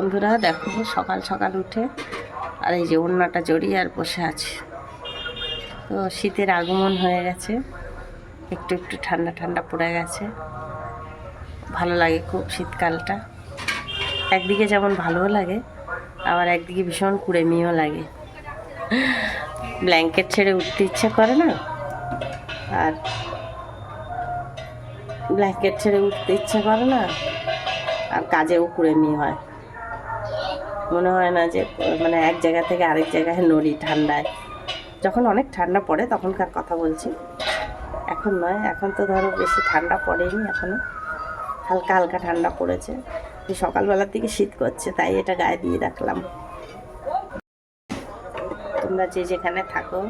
বন্ধুরা, দেখো, সকাল সকাল উঠে আর এই যে ওড়নাটা জড়িয়ে আর বসে আছে। তো শীতের আগমন হয়ে গেছে, একটু একটু ঠান্ডা ঠান্ডা পড়ে গেছে। ভালো লাগে খুব শীতকালটা। একদিকে যেমন ভালোও লাগে, আবার একদিকে ভীষণ কুড়েমিও লাগে। ব্ল্যাঙ্কেট ছেড়ে উঠতে ইচ্ছে করে না? আর ব্ল্যাঙ্কেট ছেড়ে উঠতে ইচ্ছে করে না? আর কাজেও কুড়েমি হয়। মনে হয় না যে মানে এক জায়গা থেকে আরেক জায়গায় নড়ি ঠান্ডায়। যখন অনেক ঠান্ডা পড়ে তখনকার কথা বলছি। এখন নয়, এখন তো ধরো বেশি ঠান্ডা পড়েনি এখনও হালকা হালকা ঠান্ডা পড়েছে। সকালবেলার দিকে শীত করছে, তাই এটা গায়ে দিয়ে রাখলাম। তোমরা যে যেখানে থাকো,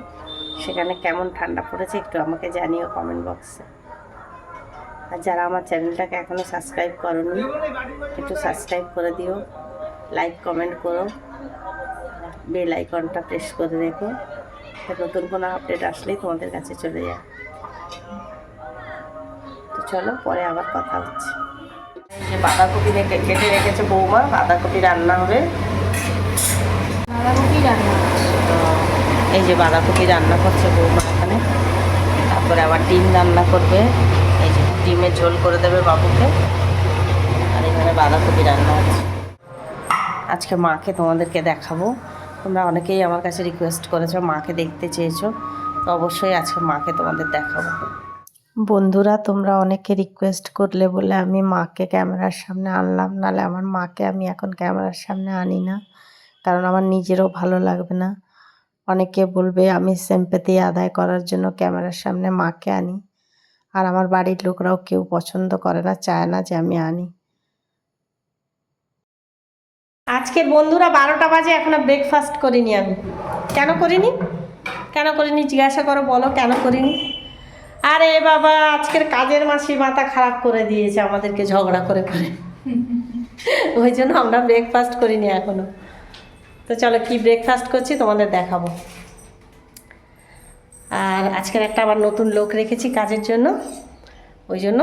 সেখানে কেমন ঠান্ডা পড়েছে একটু আমাকে জানিও কমেন্ট বক্সে আর যারা আমার চ্যানেলটাকে এখনও সাবস্ক্রাইব করনি, একটু সাবস্ক্রাইব করে দিও। লাইক কমেন্ট করো। বেল আইকনটা প্রেস করে তো নতুন কোনো আপডেট আসলেই তোমাদের কাছে চলে যায়। তো চলো পরে আবার কথা হচ্ছে। এই যে বাঁধাকপি কেটে রেখেছে বৌমা বাঁধাকপি রান্না হবে। বাঁধাকপি রান্না তো এই যে বাঁধাকপি রান্না করছে বৌমা এখানে। তারপরে আবার ডিম রান্না করবে। এই যে ডিমের ঝোল করে দেবে বাবুকে। আর এখানে বাঁধাকপি রান্না হচ্ছে। আজকে মাকে তোমাদেরকে দেখাবো। তোমরা অনেকেই আমার কাছে রিকোয়েস্ট করেছ, মাকে দেখতে চেয়েছো, তো অবশ্যই আজকে মাকে তোমাদের দেখাবো। বন্ধুরা, তোমরা অনেকে রিকোয়েস্ট করলে বলে আমি মাকে ক্যামেরার সামনে আনলাম নাহলে আমার মাকে আমি এখন ক্যামেরার সামনে আনি না, কারণ আমার নিজেরও ভালো লাগবে না। অনেকে বলবে, আমি সেম্পেতি আদায় করার জন্য ক্যামেরার সামনে মাকে আনি। আর আমার বাড়ির লোকরাও কেউ পছন্দ করে না, চায় না যে আমি আনি। আজকের বন্ধুরা বারোটা বাজে, এখনও ব্রেকফাস্ট করিনি আমি। কেন করিনি? কেন করিনি? জিজ্ঞাসা করো, বলো, কেন করিনি? আরে বাবা, আজকের কাজের মাসি মাথা খারাপ করে দিয়েছে, আমাদেরকে ঝগড়া করে করে। ওই জন্য আমরা ব্রেকফাস্ট করিনি এখনও। তো চলো, কি ব্রেকফাস্ট করছি তোমাদের দেখাবো। আর আজকের একটা আবার নতুন লোক রেখেছি কাজের জন্য। ওই জন্য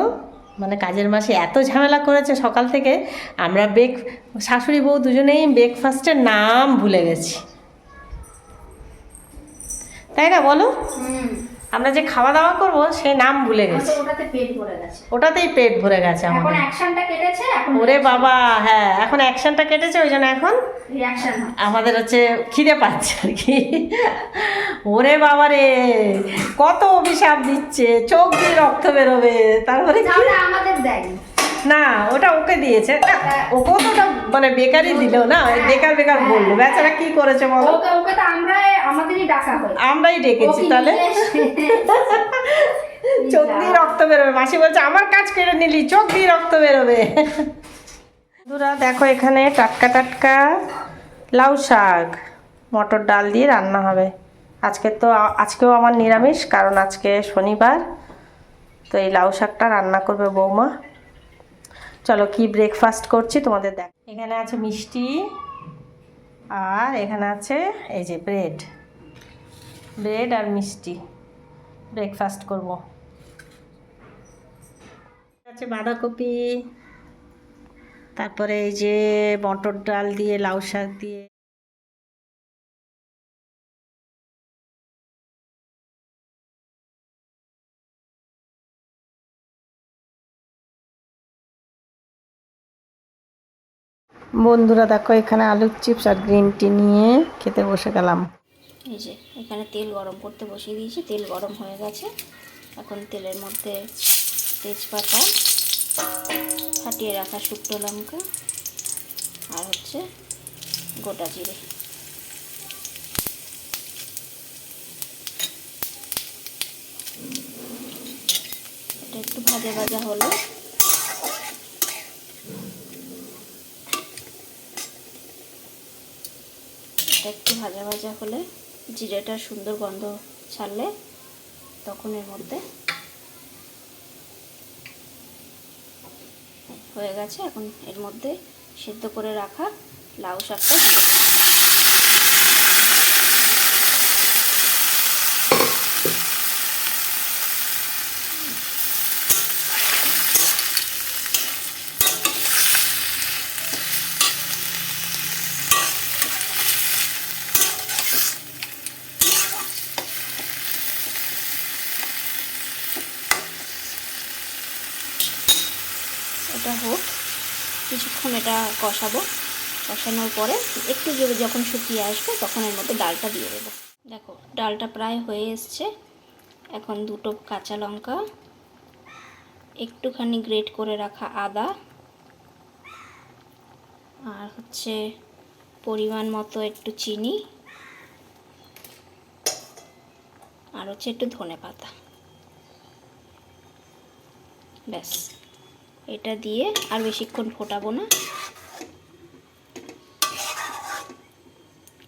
মানে কাজের মাসে এত ঝামেলা করেছে সকাল থেকে, আমরা ব্রেক শাশুড়ি বউ দুজনেই ব্রেকফাস্টের নাম ভুলে গেছি। তাই না বলো? আমরা যে খাওয়া দাওয়া করব সেই নাম ভুলে গেছি। ওটাতেই পেট ভরে গেছে এখন অ্যাকশনটা কেটেছে এখন ওরে বাবা হ্যাঁ এখন অ্যাকশনটা কেটেছে ওই জন্য এখন আমাদের হচ্ছে খিদে পাচ্ছে আর কি। ওরে বাবা রে কত অভিশাপ দিচ্ছে চোখ দিয়ে রক্ত বেরোবে তারপরে আমাদের না ওটা ওকে দিয়েছে। ওকেও তো মানে বেকারই দিল না ওই বেকার বেকার বলল। বেচারা কি করেছে বলো? ওকে তো আমরা আমাদেরই ডাকা হয়। আমরাই ডেকেছি তাহলে? চোখ দিয়ে রক্ত বেরোবে। মাসি বলছে আমার কাজ কেড়ে নিলি চোখ দিয়ে রক্ত বেরোবে। বন্ধুরা দেখো এখানে টাটকা টাটকা লাউ শাক মটর ডাল দিয়ে রান্না হবে। আজকে তো আজকেও আমার নিরামিষ কারণ আজকে শনিবার। তো এই লাউ শাকটা রান্না করবে বৌমা। চলো কি ব্রেকফাস্ট করছি তোমাদের দেখ এখানে আছে মিষ্টি আর এখানে আছে এই যে ব্রেড ব্রেড আর মিষ্টি। ব্রেকফাস্ট করব। আছে বাঁধাকপি, তারপরে এই যে মটর ডাল দিয়ে, লাউ শাক দিয়ে। বন্ধুরা, দেখো এখানে আলুর চিপস আর গ্রিন টি নিয়ে খেতে বসে গেলাম। এই যে, এখানে তেল গরম করতে বসিয়ে দিয়েছি, তেল গরম হয়ে গেছে। এখন তেলের মধ্যে তেজপাতা ফাটিয়ে রাখা শুকনো লঙ্কা আর হচ্ছে গোটা জিরে। এটা একটু ভাজা ভাজা হলো। এটা একটু ভাজা ভাজা হলে জিরেটার সুন্দর গন্ধ ছাড়লে তখন এর মধ্যে হয়ে গেছে। এখন এর মধ্যে সেদ্ধ করে রাখা লাউ শাকটা দিয়ে দেবো। কিছুক্ষণ এটা কষাবো। কষানোর পরে একটু যখন শুকিয়ে আসবে তখন এর মধ্যে ডালটা দিয়ে দেবো। দেখো, ডালটা প্রায় হয়ে এসছে। এখন দুটো কাঁচা লঙ্কা, একটুখানি গ্রেট করে রাখা আদা, আর হচ্ছে পরিমাণ মতো একটু চিনি, আর হচ্ছে একটু ধনে পাতা ব্যাস। এটা দিয়ে আর বেশিক্ষণ ফোটাবো না।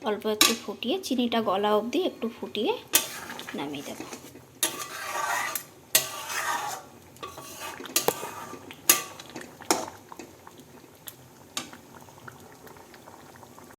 অল্প একটু ফুটিয়ে, চিনিটা গলা অবধি একটু ফুটিয়ে নামিয়ে দেবো।